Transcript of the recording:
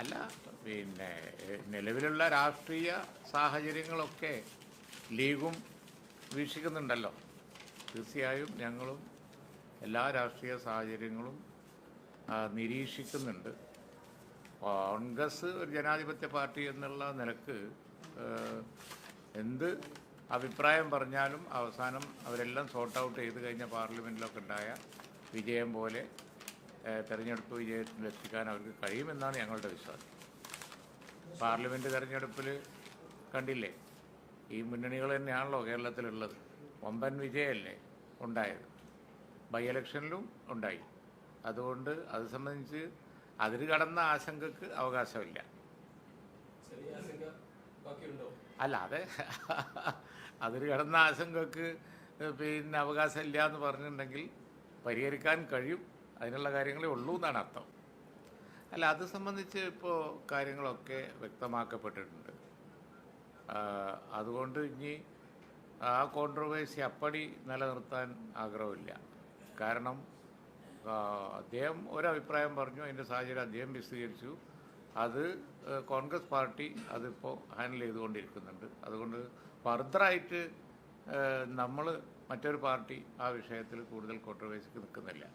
അല്ല പിന്നെ നിലവിലുള്ള രാഷ്ട്രീയ സാഹചര്യങ്ങളൊക്കെ ലീഗും വീക്ഷിക്കുന്നുണ്ടല്ലോ. തീർച്ചയായും ഞങ്ങളും എല്ലാ രാഷ്ട്രീയ സാഹചര്യങ്ങളും നിരീക്ഷിക്കുന്നുണ്ട്. കോൺഗ്രസ് ഒരു ജനാധിപത്യ പാർട്ടി എന്നുള്ള നിലയ്ക്ക് എന്ത് അഭിപ്രായം പറഞ്ഞാലും അവസാനം അവരെല്ലാം സോർട്ട് ഔട്ട് ചെയ്ത് കഴിഞ്ഞ പാർലമെന്റിലൊക്കെ ഉണ്ടായ വിജയം പോലെ തെരഞ്ഞെടുപ്പ് വിജയത്തിലെത്തിക്കാൻ അവർക്ക് കഴിയുമെന്നാണ് ഞങ്ങളുടെ വിശ്വാസം. പാർലമെന്റ് തെരഞ്ഞെടുപ്പിൽ കണ്ടില്ലേ? ഈ മുന്നണികൾ തന്നെയാണല്ലോ കേരളത്തിലുള്ളത്. വമ്പൻ വിജയമല്ലേ ഉണ്ടായത്? ബൈ ഇലക്ഷനിലും ഉണ്ടായി. അതുകൊണ്ട് അത് സംബന്ധിച്ച് അതിൽ കടന്ന ആശങ്കക്ക് അവകാശമില്ല. അല്ല അതെ. അതിൽ കടന്ന ആശങ്കക്ക് പിന്നെ അവകാശമില്ല എന്ന് പറഞ്ഞിട്ടുണ്ടെങ്കിൽ പരിഹരിക്കാൻ കഴിയും. അതിനുള്ള കാര്യങ്ങളേ ഉള്ളൂ എന്നാണ് അർത്ഥം. അല്ല അത് സംബന്ധിച്ച് ഇപ്പോൾ കാര്യങ്ങളൊക്കെ വ്യക്തമാക്കപ്പെട്ടിട്ടുണ്ട്. അതുകൊണ്ട് ഇനി ആ കോൺട്രവേഴ്സി അപ്പടി നിലനിർത്താൻ ആഗ്രഹമില്ല. കാരണം അദ്ദേഹം ഒരഭിപ്രായം പറഞ്ഞു അതിന്റെ സാഹചര്യം അദ്ദേഹം വിശദീകരിച്ചു. അത് കോൺഗ്രസ് പാർട്ടി അതിപ്പോൾ ഹാൻഡിൽ ചെയ്തുകൊണ്ടിരിക്കുന്നുണ്ട്. അതുകൊണ്ട് ഫർദറായിട്ട് നമ്മൾ മറ്റൊരു പാർട്ടി ആ വിഷയത്തിൽ കൂടുതൽ കോൺട്രവേഴ്സിക്ക് നിൽക്കുന്നില്ല.